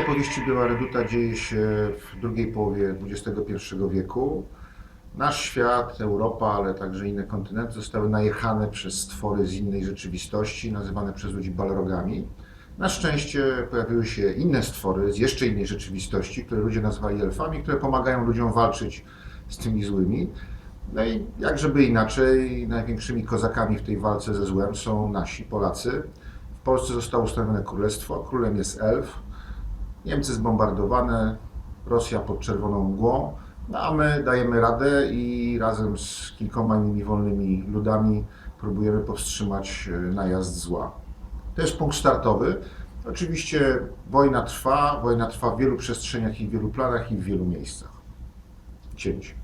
opowieści Biała Reduta dzieje się w drugiej połowie XXI wieku. Nasz świat, Europa, ale także inne kontynenty zostały najechane przez stwory z innej rzeczywistości, nazywane przez ludzi balrogami. Na szczęście pojawiły się inne stwory z jeszcze innej rzeczywistości, które ludzie nazwali elfami, które pomagają ludziom walczyć z tymi złymi. No i jak żeby inaczej, największymi kozakami w tej walce ze złem są nasi Polacy. W Polsce zostało ustanowione królestwo, królem jest elf. Niemcy zbombardowane, Rosja pod czerwoną mgłą, no a my dajemy radę i razem z kilkoma innymi wolnymi ludami próbujemy powstrzymać e, najazd zła. To jest punkt startowy. Oczywiście wojna trwa, wojna trwa w wielu przestrzeniach i w wielu planach i w wielu miejscach. Cięcie.